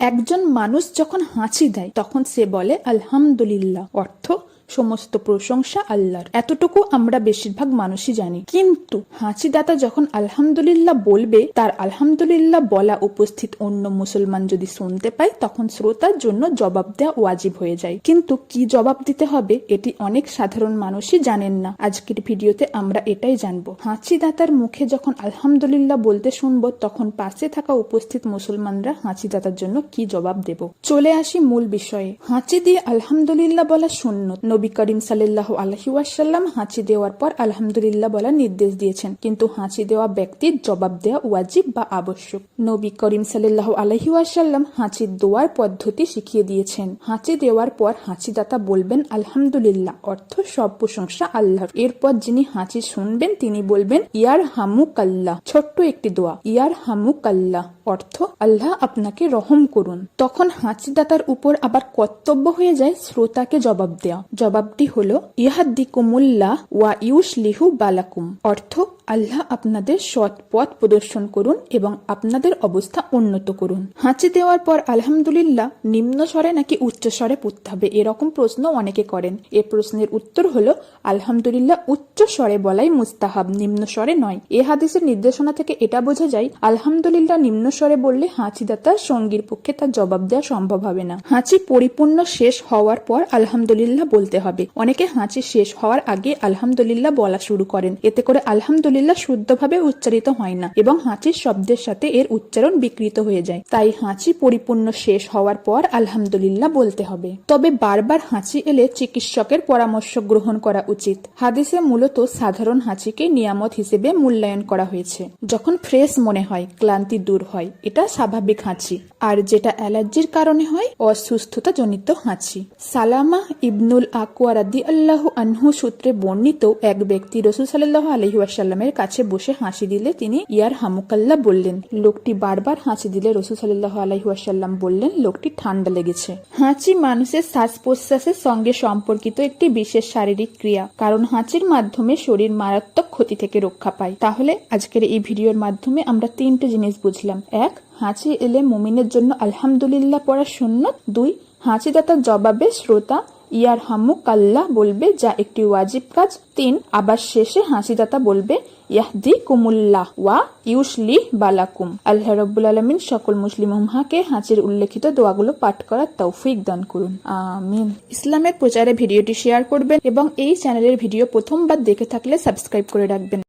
একজন মানুষ যখন হাঁচি দেয় তখন সে বলে আলহামদুলিল্লাহ অর্থ সমস্ত প্রশংসা আল্লাহর। এতটুকু আমরা বেশিরভাগ মানুষই জানি। কিন্তু হাঁচিদাতা যখন আলহামদুলিল্লাহ বলবে, তার আলহামদুলিল্লাহ বলা উপস্থিত অন্য মুসলমান যদি শুনতে পায়, তখন শ্রোতার জন্য জবাব দেওয়া ওয়াজিব হয়ে যায়। কিন্তু কি জবাব দিতে হবে, এটি অনেক সাধারণ মানুষই জানেন না। আজকের ভিডিওতে আমরা এটাই জানব। হাঁচিদাতার মুখে যখন আলহামদুলিল্লাহ বলতে শুনব, তখন পাশে থাকা উপস্থিত মুসলমানরা হাঁচিদাতার জন্য কি জবাব দেব? চলে আসি মূল বিষয়ে। হাঁচি দিয়ে আলহামদুলিল্লাহ বলা শূন্য। নবী করিম সাল্লাহ আলহি ওয়াসাল্লাম হাঁচি দেওয়ার পর আলহামদুলিল্লাহ বলার নির্দেশ দিয়েছেন। কিন্তু হাঁচি দেওয়া ব্যক্তির জবাব দেওয়া ওয়াজিব বা আবশ্যক। নবী করিম সাল্লাহ আলহি ওয়াসাল্লাম হাঁচি দেওয়ার পদ্ধতি শিখিয়ে দিয়েছেন। হাঁচি দেওয়ার পর হাঁচিদাতা বলবেন, আলহামদুলিল্লাহ অর্থ সব প্রশংসা আল্লাহর। এরপর যিনি হাঁচি শুনবেন, তিনি বলবেন ইয়ার হামুক আল্লাহ ছোট্ট একটি দোয়া। ইয়ার হামুক আল্লাহ অর্থ, আল্লাহ আপনাকে রহম করুন। তখন হাঁচিদাতার উপর আবার কর্তব্য হয়ে যায় শ্রোতাকে জবাব দেওয়া। জবাবটি হলো ইহাদ্দিকুমুল্লাহ ওয়া ইউসলিহু বালাকুম। অর্থ আল্লাহ আপনাদের সৎ পথ প্রদর্শন করুন এবং আপনাদের অবস্থা উন্নত করুন। হাঁচি দেওয়ার পর আলহামদুলিল্লাহ নিম্ন স্বরে নাকি উচ্চ স্বরে পড়তে হবে, এরকম প্রশ্ন অনেকে করেন। এ প্রশ্নের উত্তর হলো, আলহামদুলিল্লাহ উচ্চ স্বরে বলাই মুস্তাহাব, নিম্ন স্বরে নয়। এ হাদিসের নির্দেশনা থেকে এটা বোঝা যায়, আলহামদুলিল্লাহ নিম্ন স্বরে বললে হাঁচিদাতার সঙ্গীর পক্ষে তার জবাব দেওয়া সম্ভব হবে না। হাঁচি পরিপূর্ণ শেষ হওয়ার পর আলহামদুলিল্লাহ বলতে হবে। অনেকে হাঁচি শেষ হওয়ার আগে আলহামদুলিল্লাহ বলা শুরু করেন। এতে করে আলহামদুলিল্লাহ শুদ্ধভাবে উচ্চারিত হয় না এবং হাঁচির শব্দের সাথে এর উচ্চারণ বিকৃত হয়ে যায়। তাই হাঁচি পরিপূর্ণ শেষ হওয়ার পর আলহামদুলিল্লাহ বলতে হবে। তবে বারবার হাঁচি এলে চিকিৎসকের পরামর্শ গ্রহণ করা উচিত। হাদিসে মূলত সাধারণ হাঁচিকে নিয়ামত হিসেবে মূল্যায়ন করা হয়েছে। যখন ফ্রেশ মনে হয়, ক্লান্তি দূর হয়, এটা স্বাভাবিক হাঁচি। আর যেটা অ্যালার্জির কারণে হয় অসুস্থতা জনিত হাঁচি। সালামা ইবনুল আকুয়ারাদি আল্লাহ আনহু সূত্রে বর্ণিত এক ব্যক্তি রসুল সাল্লাহ আলহিউসাল্লামের কাছে বসে হাসি দিলে তিনি, ইয়ার হামুকাল্লা বললেন, লোকটি বারবার হাসি দিলে রসুল সাল্লাহ আলহিউসাল্লাম বললেন, লোকটি ঠান্ডা লেগেছে। হাঁচি মানুষের শ্বাস প্রশ্বাসের সঙ্গে সম্পর্কিত একটি বিশেষ শারীরিক ক্রিয়া, কারণ হাঁচির মাধ্যমে শরীর মারাত্মক ক্ষতি থেকে রক্ষা পায়। তাহলে আজকের এই ভিডিওর মাধ্যমে আমরা তিনটে জিনিস বুঝলাম। এক, হাঁচি এলে মুমিনের জন্য আলহামদুলিল্লাহ পড়া শূন্য দুই, হাঁচিদাতার জবাবে শ্রোতা ইয়ার হামুক আল্লাহ বলবে, যা একটি ওয়াজিব কাজ। তিন, আবার শেষে হাসিদাতা বলবে ইয়াহদি কুমুল্লাহ ওয়া ইউসলি বালাকুম। আল্লাহ রব্বুল আলমিন সকল মুসলিম উম্মাকে হাঁচির উল্লেখিত দোয়াগুলো পাঠ করার তৌফিক দান করুন। আমিন। ইসলামের প্রচারে ভিডিওটি শেয়ার করবেন এবং এই চ্যানেলের ভিডিও প্রথমবার দেখে থাকলে সাবস্ক্রাইব করে রাখবেন।